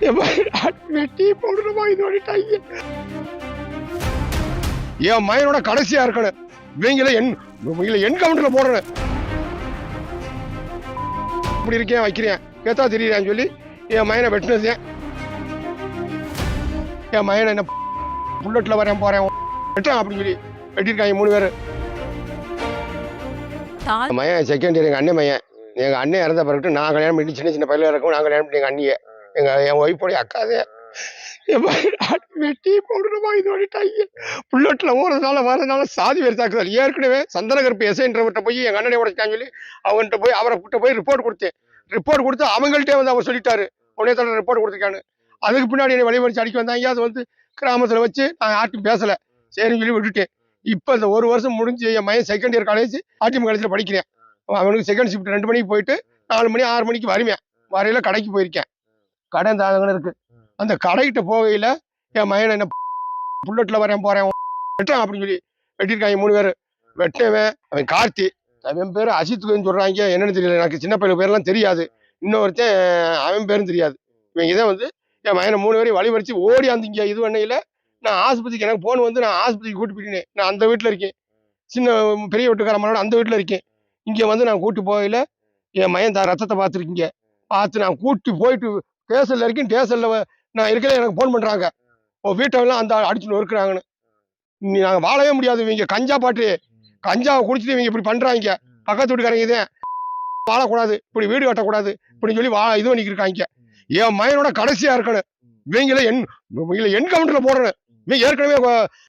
வெட்டி போடணுமா இது பண்ணிட்டாங்க என் மயனோட கடைசியா இருக்கணும் இவங்கள என் இவங்கள என்கவுண்டர்ல போடணும் இப்படி இருக்கேன் வைக்கிறேன் கேத்தா தெரியுறான்னு சொல்லி என் மயனை வெட்டினது என் மயனை என்ன புல்லட்ல வரேன் போறேன் வெட்டான் அப்படின்னு சொல்லி வெட்டியிருக்காங்க மூணு பேர் மயன் செகண்ட் இயர் எங்கள் அண்ணன் மயன் எங்கள் அண்ணன் இறந்த பிறகு நான் கல்யாணம் பண்ணி சின்ன சின்ன பையில இருக்கும் நான் கல்யாணம் பண்ணி எங்கள் அண்ணியை எங்கள் என் ஒய்ஃபோடைய அக்காதே என் வெட்டி போடணுமா இது பண்ணிட்டாங்க புல்லட்டில் ஓடுறதுனால வரதுனால சாதி வேறு தாக்குதல். ஏற்கனவே சந்திரகருப்பு எஸ்ஐன்றவர்கிட்ட போய் எங்கள் அண்ணனை உடைச்சான்னு சொல்லி அவன்கிட்ட போய் அவரை கிட்ட போய் ரிப்போர்ட் கொடுத்தேன். ரிப்போர்ட் கொடுத்து அவங்கள்ட்டே வந்து அவர் சொல்லிட்டாரு. உடனே தடவை ரிப்போர்ட் கொடுத்துருக்கான்னு அதுக்கு பின்னாடி என்னை வழிமறிச்சு அடிக்க வந்தாங்க அது வந்து கிராமத்தில் வச்சு நான் யார்ட்டும் பேசலை. சரின்னு சொல்லி விட்டுட்டேன். இப்போ இந்த ஒரு வருஷம் முடிஞ்சு என் மையம் செகண்ட் இயர் காலேஜ் ஆர்டிஎம் காலேஜில் படிக்கிறேன். அவனுக்கு செகண்ட் ஷிஃப்ட் ரெண்டு மணிக்கு போயிட்டு நாலு மணி ஆறு மணிக்கு வருவேன். வரையில கடைக்கு போயிருக்கேன். கடை அங்கே இருக்கு. அந்த கடைகிட்ட போகையில் என் மகன் என்ன புல்லட்டில் வரேன் போகிறேன் வெட்டான் அப்படின்னு சொல்லி வெட்டியிருக்காங்க மூணு பேர். வெட்டவன் அவன் கார்த்தி. அவன் பேர் அசித்துக்குன்னு சொல்கிறாங்க என்னன்னு தெரியல எனக்கு சின்ன பையன் பேர்லாம் தெரியாது. இன்னொருத்தன் அவன் பேரும் தெரியாது. இவங்க இதை வந்து என் மகனை மூணு பேரையும் வழிமறிச்சு ஓடி அந்த இங்கே இது பண்ணையில் நான் ஆஸ்பத்திரிக்கு எனக்கு போன் வந்து நான் ஆஸ்பத்திரிக்கு கூட்டு போயிட்டேன். நான் அந்த வீட்டில் இருக்கேன். சின்ன பெரிய வீட்டுக்காரமனோட அந்த வீட்டில் இருக்கேன். இங்கே வந்து நான் கூட்டு போகையில் என் மயன் தான் ரத்தத்தை பார்த்துருக்கீங்க. பார்த்து நான் கூட்டி போயிட்டு ஸ்டேஷனில் இருக்கேன் ஸ்டேஷனில் நான் இருக்கல எனக்கு ஃபோன் பண்ணுறாங்க உன் வீட்டெல்லாம் அந்த அடிச்சுன்னு இருக்கிறாங்கன்னு நீ நாங்கள் வாழவே முடியாது இவங்க கஞ்சா பாட்டு கஞ்சாவை குடிச்சிட்டு இவங்க இப்படி பண்ணுறாங்க பக்கத்து வீட்டுக்காரங்க இதே வாழக்கூடாது இப்படி வீடு கட்டக்கூடாது இப்படின்னு சொல்லி வா இது பண்ணிக்கிட்டு இருக்காங்க. என் மயனோட கடைசியாக இருக்கணும். இவங்கள என் இவங்கள என்கவுண்டரில் போடணும். இவன் ஏற்கனவே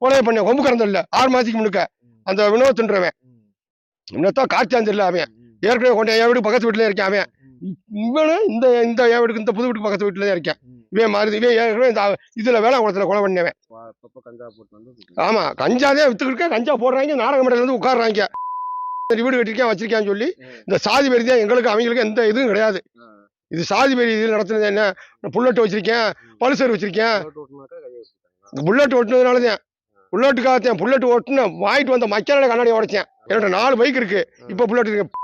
கொலையை பண்ண கொம்பு இல்லை ஆறு மாதத்துக்கு முன்னுக்க. அந்த வினோத்துன்றவன். இன்னத்தான் காட்சியாந்திரல அவன். ஏற்கனவே கொண்டு என் வீடு பக்கத்து வீட்டுல இருக்கேன் அவன். இவனு இந்த இந்த என் வீட்டுக்கு இந்த புது வீட்டுக்கு பக்கத்து வீட்டுல தான் இருக்கேன். இவன் மாதிரி இவன் ஏற்கனவே இந்த இதுல வேளாண் குளத்துல கொலை பண்ணவன். அப்பப்ப கஞ்சா ஆமா கஞ்சாதே வித்துக்கிட்டு கஞ்சா போடுறாங்க நாடக மேடையில இருந்து உட்காடுறாங்க சரி, வீடு கட்டிருக்கேன் வச்சிருக்கேன்னு சொல்லி இந்த சாதி வெறி தான் எங்களுக்கு அவங்களுக்கு எந்த இதுவும் கிடையாது. இது சாதி வெறி இது நடத்துனது என்ன? புல்லட் வச்சிருக்கேன் பல்சர் வச்சிருக்கேன். புல்லட் ஓட்டுனதுனால தான் புல்லட்டுக்காகத்தான் புல்லட் ஓட்டுன வாங்கிட்டு வந்த மக்கான கண்ணாடி உடைச்சேன். என்னோட நாலு பைக் இருக்கு. இப்போ புல்லட் இருக்கு.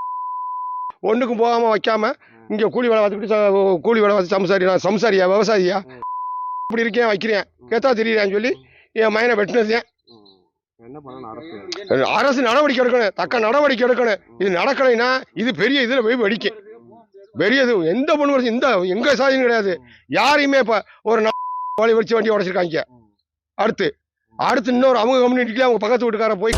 ஒண்ணுக்கும் போகாம வைக்காம இங்க கூலி வேலை பார்த்துக்கிட்டு கூலி வேலை பார்த்து சம்சாரி நான் சம்சாரியா விவசாயியா? இப்படி இருக்கேன் வைக்கிறேன். கேத்தா தெரியுறான்னு சொல்லி என் மயனை வெட்டினது அரசு? நடவடிக்கை எடுக்கணும். தக்க நடவடிக்கை எடுக்கணும். இது நடக்கலைன்னா இது பெரிய இதுல போய் வெடிக்கும். பெரிய இது. எந்த பொண்ணு இந்த எங்க சாதியும் கிடையாது. யாரையுமே இப்ப ஒரு வழி வச்சு வண்டி உடைச்சிருக்காங்க. அடுத்து. அடுத்து இன்னொரு அவங்க கம்யூனிட்டிக்கு அவங்க பக்கத்து வீட்டுக்கார போய்